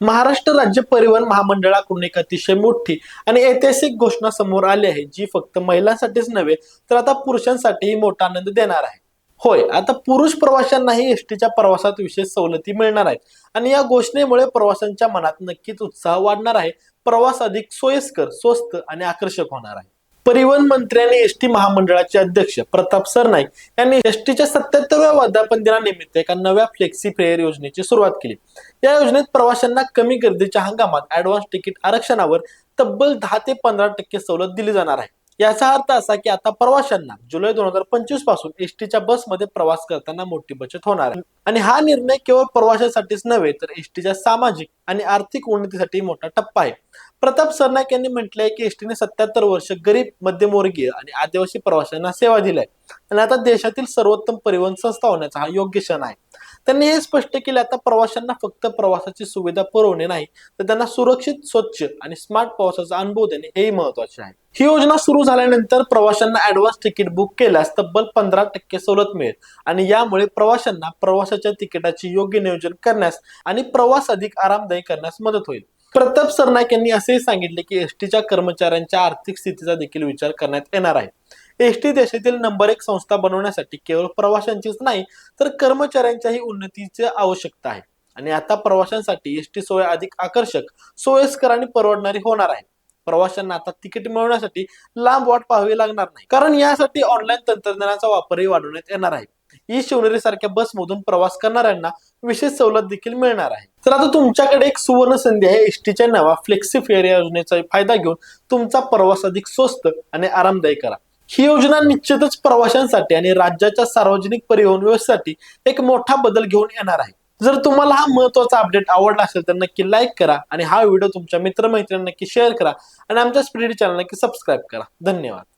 महाराष्ट्र राज्य परिवहन महामंडळाकडून एक अतिशय मोठी आणि ऐतिहासिक घोषणा समोर आली आहे जी फक्त महिलांसाठीच नव्हे तर आता पुरुषांसाठीही मोठा आनंद देणार आहे. होय आता पुरुष प्रवाशांनाही एसटीच्या प्रवासात विशेष सवलती मिळणार आहेत. आणि या घोषणेमुळे प्रवाशांच्या मनात नक्कीच उत्साह वाढणार आहे. प्रवास अधिक सोयीस्कर स्वस्त आणि आकर्षक होणार आहे. परिवहन मंत्र्यांनी एस टी महामंडळाचे अध्यक्ष प्रताप सरनाईक यांनी एस टीच्या सत्याहत्तरव्या वर्धापन दिनानिमित्त एका नव्या फ्लेक्सी फेअर योजनेची सुरुवात केली. या योजनेत प्रवाशांना कमी गर्दीच्या हंगामात ऍडव्हान्स तिकीट आरक्षणावर तब्बल दहा ते पंधरा टक्के सवलत दिली जाणार आहे. याचा अर्थ असा की आता प्रवाशांना जुलै दोन हजार पंचवीसपासून एस टीच्या बसमध्ये प्रवास करताना मोठी बचत होणार आहे. आणि हा निर्णय केवळ प्रवाशांसाठीच नव्हे तर एस टीच्या सामाजिक आणि आर्थिक उन्नतीसाठी मोठा टप्पा आहे. प्रताप सरनाईक यांनी म्हटलंय की एसटीने सत्याहत्तर वर्ष गरीब मध्यमवर्गीय आणि आदिवासी प्रवाशांना सेवा दिलाय. आणि आता देशातील सर्वोत्तम परिवहन संस्था होण्याचा हा योग्य क्षण आहे. त्यांनी हे स्पष्ट केले आता प्रवाशांना फक्त प्रवासाची सुविधा पुरवणे नाही तर त्यांना सुरक्षित स्वच्छ आणि स्मार्ट प्रवासाचा अनुभव देणे हेही महत्त्वाचे आहे. ही योजना सुरू झाल्यानंतर प्रवाशांना ऍडव्हान्स तिकीट बुक केल्यास तब्बल पंधरा टक्के सवलत मिळेल. आणि यामुळे प्रवाशांना प्रवासाच्या तिकिटाचे योग्य नियोजन करण्यास आणि प्रवास अधिक आरामदायी करण्यास मदत होईल. प्रताप सरनाईक यांनी असेही सांगितले की एसटीच्या कर्मचाऱ्यांच्या आर्थिक स्थितीचा देखील विचार करण्यात येणार आहे. एसटी देशातील नंबर एक संस्था बनवण्यासाठी केवळ प्रवाशांचीच नाही तर कर्मचाऱ्यांच्याही उन्नतीची आवश्यकता आहे. आणि आता प्रवाशांसाठी एसटी सोय अधिक आकर्षक सोयीस्कर आणि परवडणारी होणार आहे. प्रवाशांना आता तिकीट मिळवण्यासाठी लांब वाट पाहावी लागणार नाही कारण यासाठी ऑनलाईन तंत्रज्ञानाचा वापरही वाढवण्यात येणार आहे. ई शिवनेरी सारख्या बसमधून प्रवास करणाऱ्यांना विशेष सवलत देखील मिळणार आहे. तर आता तुमच्याकडे एक सुवर्ण संधी आहे. एसटीच्या नावा फ्लेक्सी फेअर या योजनेचा फायदा घेऊन तुमचा प्रवास अधिक स्वस्त आणि आरामदायी करा. ही योजना निश्चितच प्रवाशांसाठी आणि राज्याच्या सार्वजनिक परिवहन व्यवस्थेसाठी एक मोठा बदल घेऊन येणार आहे. जर तुम्हाला हा महत्त्वाचा अपडेट आवडला असेल तर नक्की लाईक करा आणि हा व्हिडिओ तुमच्या मित्रमैत्रिणींना नक्की शेअर करा आणि आमच्या स्प्रीड चॅनल नक्की सबस्क्राईब करा. धन्यवाद.